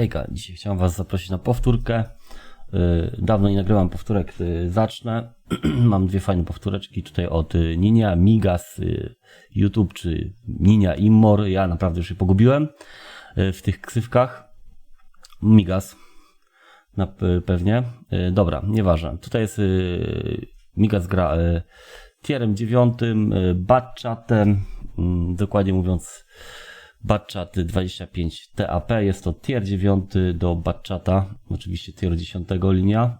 Hejka, dzisiaj chciałem Was zaprosić na powtórkę. Yy, Dawno nie nagrywam powtórek, yy, zacznę. Mam dwie fajne powtóreczki tutaj od yy, Ninia, Migas, YouTube czy Ninia Immor. Ja naprawdę już się pogubiłem w tych ksywkach. Migas na pewnie. Dobra, nieważne. Tutaj jest Migas gra tierem dziewiątym, Batchatem, yy, dokładnie mówiąc Batchat 25 TAP, jest to tier 9 do Batchata, oczywiście tier 10 linia.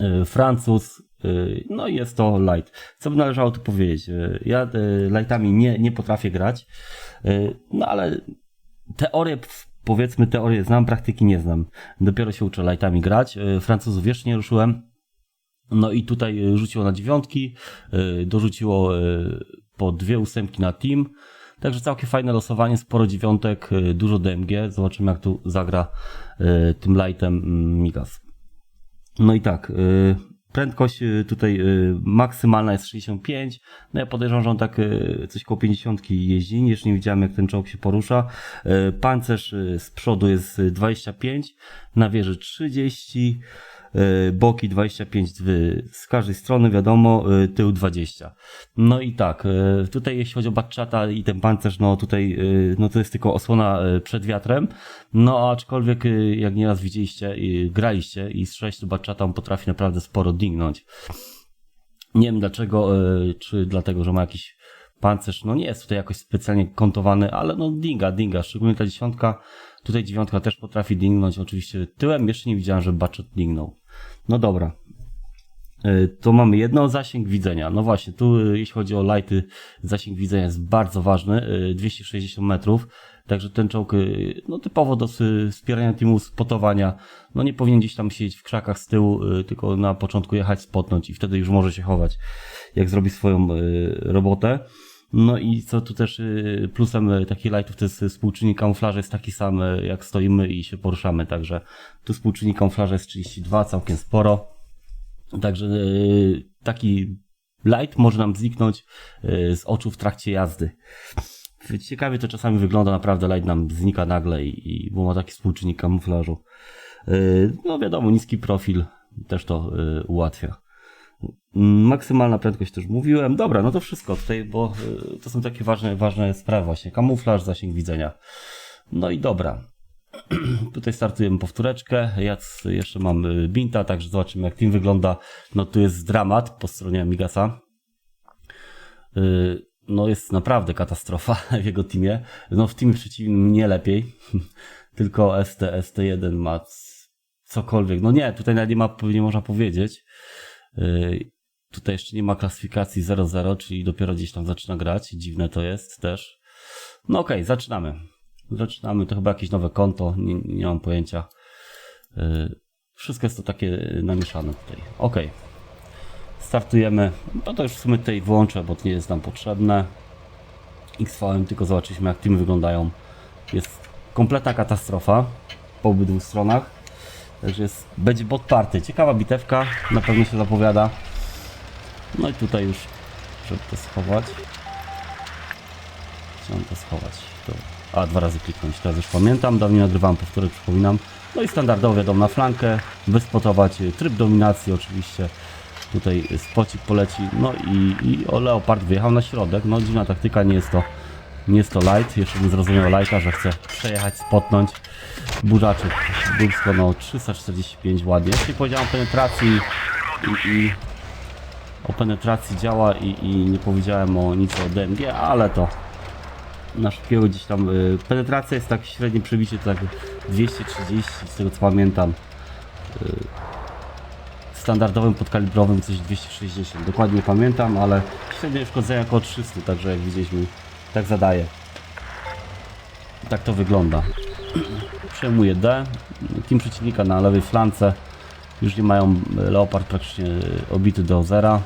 Yy, Francuz, yy, no i jest to light. Co by należało tu powiedzieć? Yy, Ja lightami nie, nie potrafię grać, no ale teorię, powiedzmy teorię znam, praktyki nie znam. Dopiero się uczę lightami grać. Francuzów jeszcze nie ruszyłem. No i tutaj y, rzuciło na dziewiątki, y, dorzuciło y, po dwie ósemki na team. Także całkiem fajne losowanie, sporo dziewiątek, y, dużo DMG. Zobaczymy jak tu zagra y, tym lightem mm, Migas. No i tak, y, prędkość tutaj maksymalna jest 65. No ja podejrzewam, że on tak coś koło 50 jeździ. Jeszcze nie widziałem jak ten czołg się porusza. Pancerz z przodu jest y, 25, na wieży 30. y, Boki 25 w- z każdej strony, wiadomo, y, tył 20. No i tak, y, tutaj jeśli chodzi o Batchata i ten pancerz, no tutaj, no to jest tylko osłona przed wiatrem. No aczkolwiek, jak nieraz widzieliście, graliście i strzeliście do Batchata, on potrafi naprawdę sporo dingnąć. Nie wiem dlaczego, czy dlatego, że ma jakiś pancerz, no nie jest tutaj jakoś specjalnie kontowany, ale no dinga, dinga, szczególnie ta dziesiątka, tutaj dziewiątka też potrafi dingnąć, oczywiście tyłem jeszcze nie widziałem, że Batchat dingnął. No dobra, Y, to mamy jedno, zasięg widzenia. No właśnie, tu y, jeśli chodzi o lighty, zasięg widzenia jest bardzo ważny, y, 260 metrów, także ten czołg, no typowo do wspierania teamu, spotowania, no nie powinien gdzieś tam siedzieć w krzakach z tyłu, tylko na początku jechać, spotnąć i wtedy już może się chować, jak zrobi swoją robotę. No i co tu też y, plusem y, takich lightów to jest y, współczynnik kamuflażu jest taki sam jak stoimy i się poruszamy, także tu współczynnik kamuflażu jest 32, całkiem sporo. Także taki light może nam zniknąć z oczu w trakcie jazdy. Ciekawie to czasami wygląda, naprawdę light nam znika nagle i, i bo ma taki współczynnik kamuflażu. No wiadomo, niski profil też to ułatwia. Maksymalna prędkość też mówiłem. Dobra, no to wszystko tutaj, bo y, to są takie ważne, ważne sprawy właśnie. Kamuflaż, zasięg widzenia. No i dobra. Tutaj startujemy powtóreczkę. Ja jeszcze mam y, Binta, także zobaczymy jak team wygląda. No tu jest dramat po stronie Amigasa. Y, No jest naprawdę katastrofa w jego teamie. No w teamie przeciwnym nie lepiej. Tylko ST, ST1 ma cokolwiek. No nie, tutaj nawet nie ma, nie można powiedzieć. Y, Tutaj jeszcze nie ma klasyfikacji 0-0, czyli dopiero gdzieś tam zaczyna grać. Dziwne to jest też. No okej, zaczynamy. Zaczynamy, to chyba jakieś nowe konto, nie, nie mam pojęcia. Yy, Wszystko jest to takie namieszane tutaj. Okej. Startujemy. No to już w sumie tutaj wyłączę, bo to nie jest nam potrzebne. XVM, tylko zobaczyliśmy jak teamy wyglądają. Jest kompletna katastrofa po obydwu stronach. Także jest, będzie bot party. Ciekawa bitewka, na pewno się zapowiada. No i tutaj już, żeby to schować. Chciałem to schować. To... A, dwa razy kliknąć, teraz już pamiętam. Dawniej nagrywałem powtórek, przypominam. No i standardowo wiadomo na flankę, wyspotować tryb dominacji oczywiście. Tutaj spocik poleci, no i, i o Leopard wyjechał na środek. No dziwna taktyka, nie jest to, nie jest to light. Jeszcze bym zrozumiał lighta, że chce przejechać, spotnąć. Burzaczek, Dubsko, no 345 ładnie. Jeśli powiedziałem o penetracji i, i o penetracji działa i, i nie powiedziałem o nic o DMG, ale to na szybkiego gdzieś tam y, penetracja jest tak średnie przebicie to tak 230 z tego co pamiętam y, standardowym podkalibrowym coś 260 dokładnie nie pamiętam, ale średnie uszkodzenia około 300 także jak widzieliśmy tak zadaje. Tak to wygląda. Przejmuje D. Team przeciwnika na lewej flance. Już nie mają y, Leopard praktycznie y, obity do zera.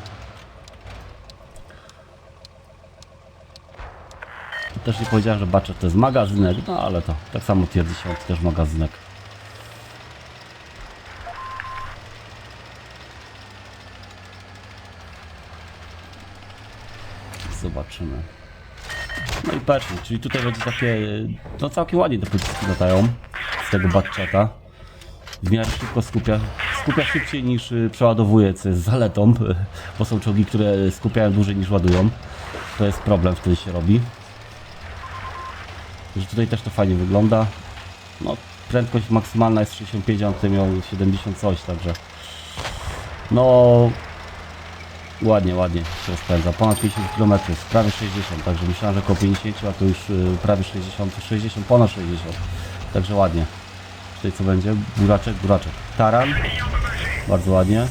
Też nie powiedziałem, że Batcher to jest magazynek, no ale to tak samo twierdzi się, to też magazynek. Zobaczymy. No i pershing, czyli tutaj będzie takie, no całkiem ładnie te pociski latają. tego batchata. W miarę szybko skupia, skupia szybciej niż y, przeładowuje, co jest zaletą, bo są czołgi, które skupiają dłużej niż ładują. To jest problem, wtedy się robi. Że tutaj też to fajnie wygląda. No, prędkość maksymalna jest 65, a tutaj miał 70 coś, także no ładnie, ładnie się rozpędza. Ponad 50 km, prawie 60, także myślałem, że około 50, a to już y, prawie 60, 60, ponad 60. Także ładnie. Tutaj co będzie? Buraczek, buraczek. Taran. Bardzo ładnie.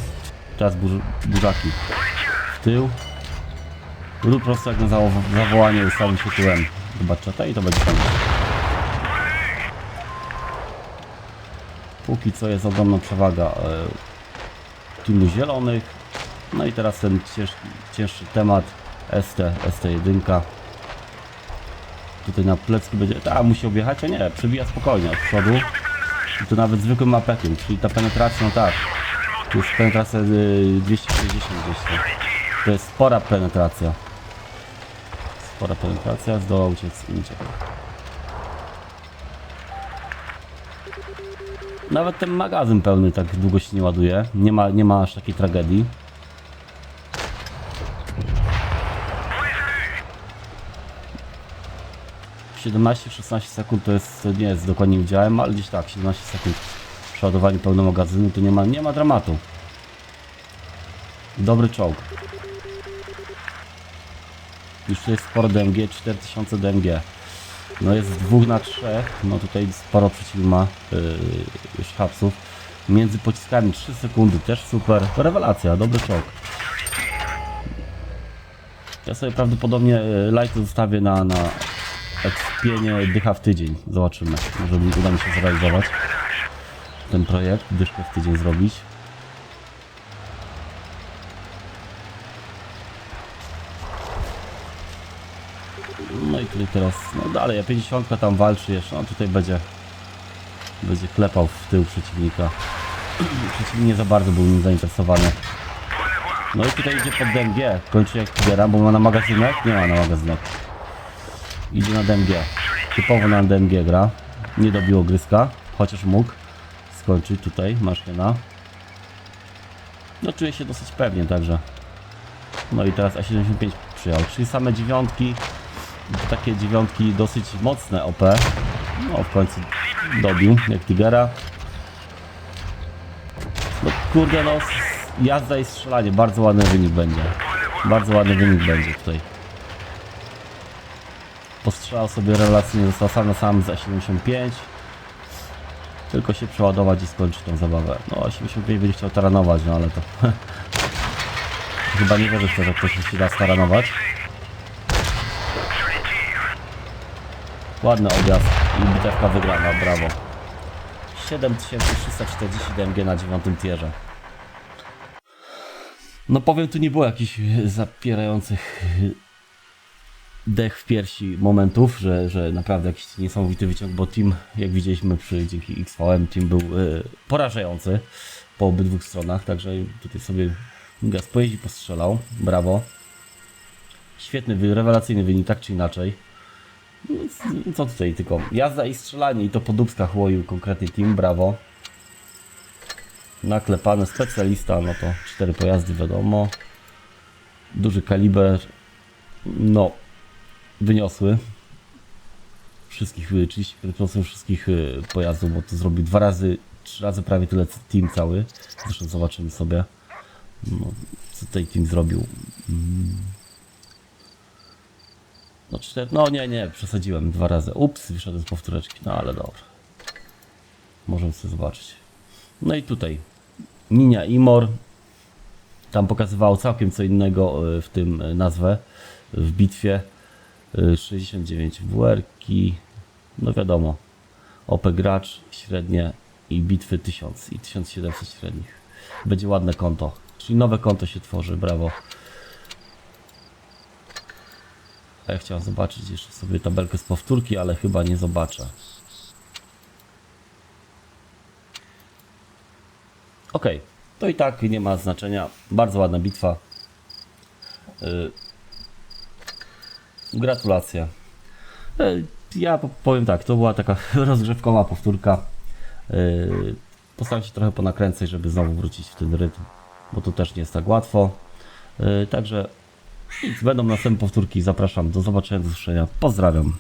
Teraz bur, burzaki. W tył. Rób po prostu jak na zawo zawołanie ustawił się tyłem do baczeta i to będzie koniec. Póki co jest ogromna przewaga e, teamu zielonych. No i teraz ten ciężki, cięższy temat ST, ST1. Tutaj na plecku będzie, tak musi objechać, a nie, przebija spokojnie od przodu. I to nawet zwykłym mapekiem, czyli ta penetracja, no tak. Tu jest penetracja y, 260 gdzieś tam. To jest spora penetracja. Spora penetracja, zdołał uciec i uciekł. Nawet ten magazyn pełny tak długo się nie ładuje. Nie ma, nie ma aż takiej tragedii. Siedemnaście, 16 sekund to jest, nie jest dokładnie widziałem, ale gdzieś tak, 17 sekund przeładowanie pełnego magazynu to nie ma, nie ma dramatu. Dobry czołg. Już jest sporo DMG, 4000 DMG. No jest dwóch na trzech, no tutaj sporo przeciw ma yy. Między pociskami 3 sekundy, też super. To rewelacja, dobry czołg. Ja sobie prawdopodobnie y, light zostawię na, na ekspienie dycha w tydzień. Zobaczymy, może uda mi się zrealizować ten projekt, dyszkę w tydzień zrobić. No i tutaj teraz, no dalej, a 50 tam walczy jeszcze, no tutaj będzie będzie klepał w tył przeciwnika. Przeciwnik nie za bardzo był nim zainteresowany. No i tutaj idzie pod DMG, kończy jak Tigera, bo ma na magazynek? Nie ma na magazynek. Idzie na DMG. Typowo na DMG gra. Nie dobiło gryzka, chociaż mógł skończyć tutaj, maszyna. No czuję się dosyć pewnie, także. No i teraz A75 przyjął, czyli same dziewiątki, takie dziewiątki dosyć mocne OP. No w końcu dobił, jak Tigera. No kurde no, jazda i strzelanie, bardzo ładny wynik będzie. Bardzo ładny wynik będzie tutaj. Postrzelał sobie relacyjnie, został sam sam za 75. Tylko się przeładować i skończyć tą zabawę. No 85 będzie chciał taranować, no ale to... Chyba nie wierzę w to, że ktoś się da staranować. Ładny objazd i bitewka wygrana, brawo. 7340 DMG na dziewiątym tierze. No powiem, tu nie było jakichś zapierających dech w piersi momentów, że, że naprawdę jakiś niesamowity wyciąg, bo team, jak widzieliśmy przy dzięki XVM, team był y, porażający po obydwu stronach, także tutaj sobie gaz pojeździ, postrzelał, brawo. Świetny, rewelacyjny wynik, tak czy inaczej. Nic, co tutaj tylko jazda i strzelanie i to po dubskach łoił konkretnie team, brawo. Naklepany specjalista, no to cztery pojazdy wiadomo. Duży kaliber, no wyniosły wszystkich, y, 35% wszystkich y, pojazdów, bo to zrobił dwa razy, trzy razy prawie tyle team cały. Zresztą zobaczymy sobie, no, co tutaj team zrobił. No cztery, no nie, nie, przesadziłem dwa razy. Ups, wyszedłem z powtóreczki, no ale dobra. Możemy sobie zobaczyć. No i tutaj Ninia Imor. Tam pokazywało całkiem co innego y, w tym y, nazwę w bitwie. Y, 69 WR-ki. No wiadomo. OP gracz średnie i bitwy 1000 i 1700 średnich. Będzie ładne konto. Czyli nowe konto się tworzy, brawo. Ja chciałem zobaczyć jeszcze sobie tabelkę z powtórki, ale chyba nie zobaczę. Ok, to i tak nie ma znaczenia. Bardzo ładna bitwa. Yy, gratulacje. Yy, ja po- powiem tak, to była taka rozgrzewkowa powtórka. Yy, Postaram się trochę ponakręcać, żeby znowu wrócić w ten rytm, bo to też nie jest tak łatwo. Yy, Także nic, będą następne powtórki. Zapraszam do zobaczenia, do usłyszenia. Pozdrawiam.